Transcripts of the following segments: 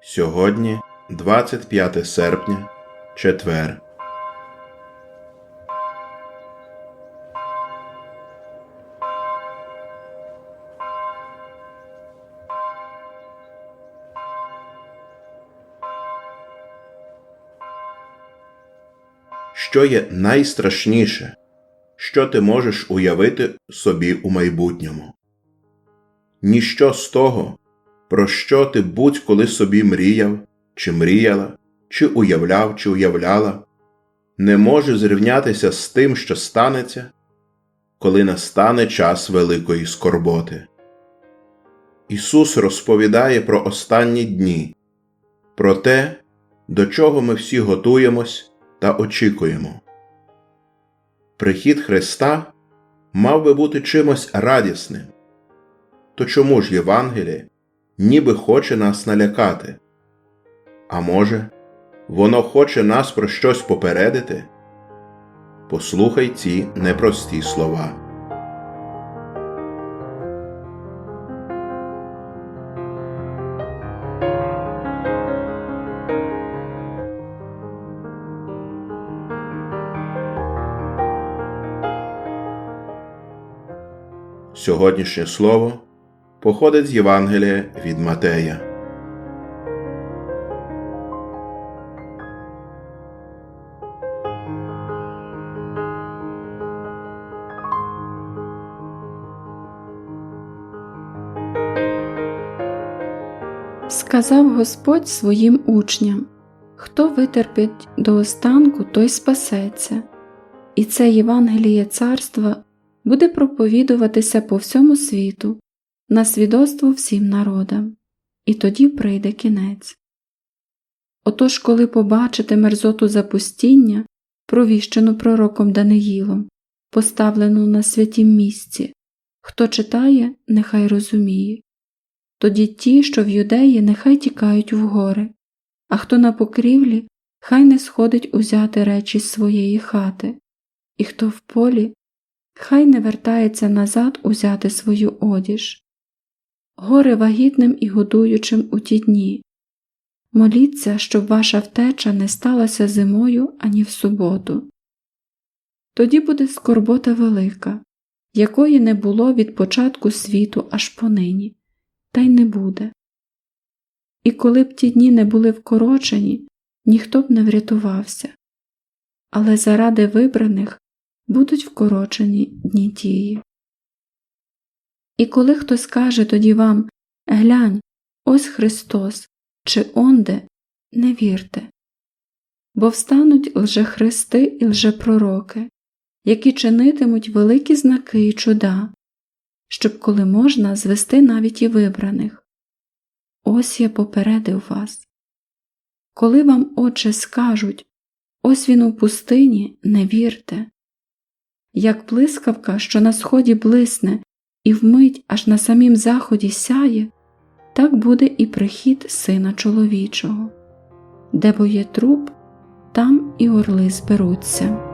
Сьогодні 25 серпня, четвер. Що є найстрашніше, що ти можеш уявити собі у майбутньому? Ніщо з того, про що ти будь-коли собі мріяв, чи мріяла, чи уявляв, чи уявляла, не може зрівнятися з тим, що станеться, коли настане час великої скорботи. Ісус розповідає про останні дні, про те, до чого ми всі готуємось та очікуємо. Прихід Христа мав би бути чимось радісним. То чому ж Євангеліє ніби хоче нас налякати? А може, воно хоче нас про щось попередити? Послухай ці непрості слова. Сьогоднішнє слово походить з Євангелія від Матея. Сказав Господь своїм учням Хто витерпить до останку, той спасеться, і це Євангеліє царства буде проповідуватися по всьому світу, на свідоцтво всім народам, і тоді прийде кінець. Отож, коли побачите мерзоту запустіння, провіщену пророком Даниїлом, поставлену на святім місці, хто читає, нехай розуміє. Тоді ті, що в юдеї, нехай тікають в гори, а хто на покрівлі, хай не сходить узяти речі з своєї хати, і хто в полі, хай не вертається назад узяти свою одіж. Горе вагітним і годуючим у ті дні. Моліться, щоб ваша втеча не сталася зимою ані в суботу. Тоді буде скорбота велика, якої не було від початку світу аж понині, та й не буде. І коли б ті дні не були вкорочені, ніхто б не врятувався. Але заради вибраних будуть вкорочені дні тії. І коли хто скаже тоді вам Глянь, ось Христос, чи онде, не вірте, бо встануть лжехристи і лжепророки, які чинитимуть великі знаки і чуда, щоб, коли можна, звести навіть і вибраних. Ось я попередив вас. Коли вам, Отче, скажуть ось він у пустині, не вірте, як блискавка, що на сході блисне, і вмить аж на самім заході сяє, так буде і прихід сина чоловічого, де бо є труп, там і орли зберуться.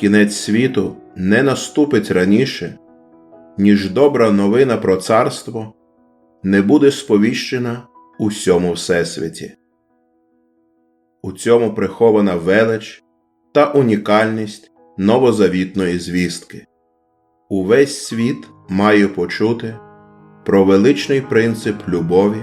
Кінець світу не наступить раніше, ніж добра новина про царство не буде сповіщена у всьому Всесвіті. У цьому прихована велич та унікальність новозавітної звістки. Увесь світ має почути про величний принцип любові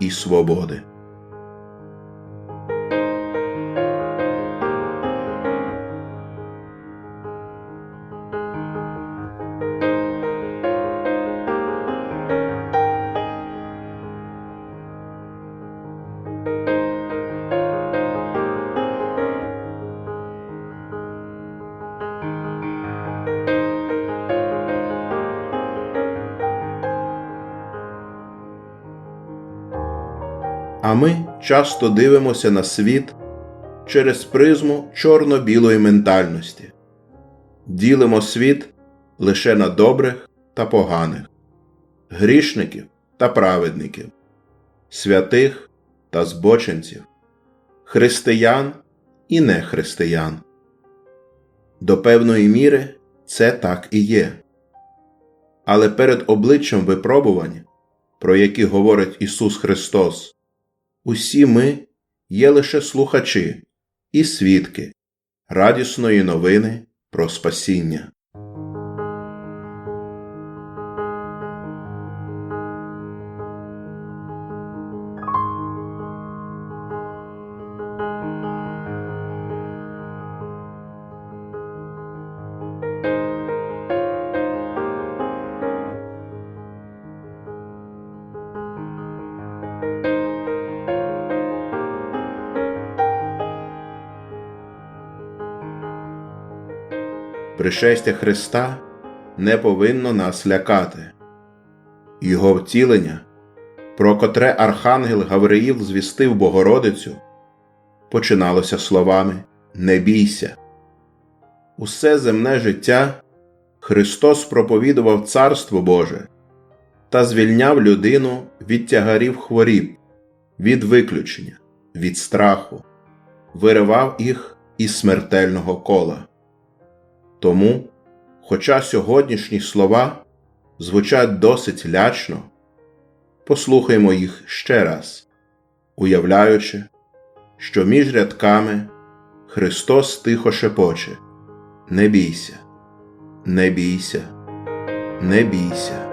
і свободи. А ми часто дивимося на світ через призму чорно-білої ментальності, ділимо світ лише на добрих та поганих, грішників та праведників, святих та збочинців, християн і нехристиян. До певної міри це так і є. Але перед обличчям випробувань, про які говорить Ісус Христос, усі ми є лише слухачі і свідки радісної новини про спасіння. Пришестя Христа не повинно нас лякати. Його втілення, про котре Архангел Гавриїл звістив Богородицю, починалося словами Не бійся. Усе земне життя Христос проповідував Царство Боже та звільняв людину від тягарів хворіб, від виключення, від страху, виривав їх із смертельного кола. Тому, хоча сьогоднішні слова звучать досить лячно, послухаймо їх ще раз, уявляючи, що між рядками Христос тихо шепоче Не бійся, не бійся, не бійся.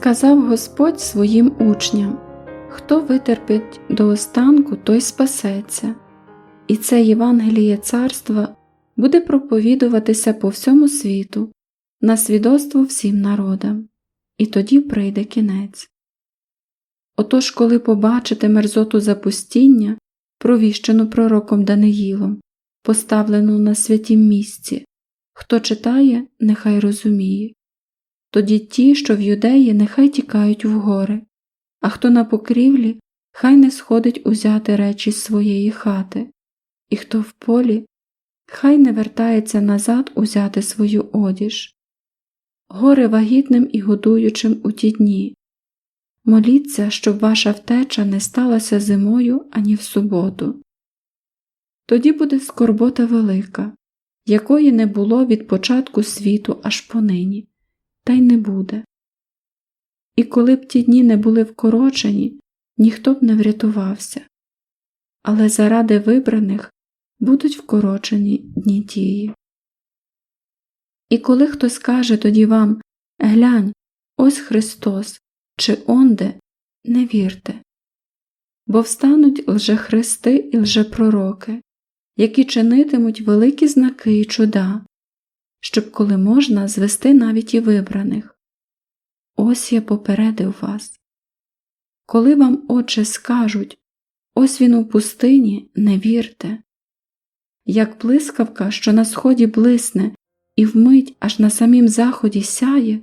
Сказав Господь своїм учням Хто витерпить до останку, той спасеться, і це Євангеліє царства буде проповідуватися по всьому світу, на свідоцтво всім народам, і тоді прийде кінець. Отож, коли побачите мерзоту запустіння, провіщену пророком Даниїлом, поставлену на святім місці, хто читає, нехай розуміє. Тоді ті, що в юдеї, нехай тікають в гори, а хто на покрівлі, хай не сходить узяти речі з своєї хати, і хто в полі, хай не вертається назад узяти свою одіж. Горе вагітним і годуючим у ті дні. Моліться, щоб ваша втеча не сталася зимою ані в суботу. Тоді буде скорбота велика, якої не було від початку світу аж понині та й не буде. І коли б ті дні не були вкорочені, ніхто б не врятувався. Але заради вибраних будуть вкорочені дні тії. І коли хтось каже тоді вам Глянь, ось Христос, чи онде, не вірте. Бо встануть лжехристи і лжепророки, які чинитимуть великі знаки і чуда, щоб, коли можна, звести навіть і вибраних. Ось я попередив вас. Коли вам очі скажуть ось він у пустині, не вірте. Як блискавка, що на сході блисне, і вмить аж на самім заході сяє,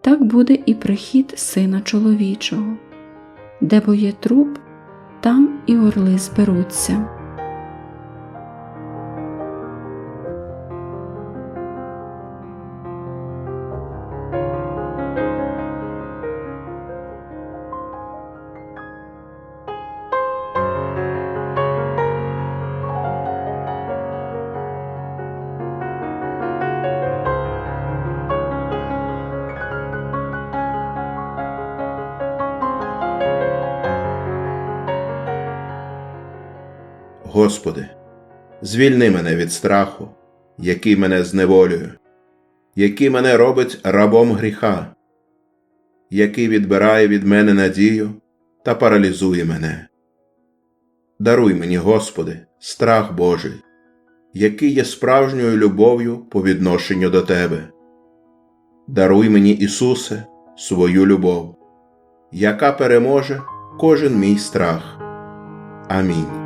так буде і прихід сина чоловічого. Де бо є труп, там і орли зберуться. Господи, звільни мене від страху, який мене зневолює, який мене робить рабом гріха, який відбирає від мене надію та паралізує мене. Даруй мені, Господи, страх Божий, який є справжньою любов'ю по відношенню до Тебе. Даруй мені, Ісусе, свою любов, яка переможе кожен мій страх. Амінь.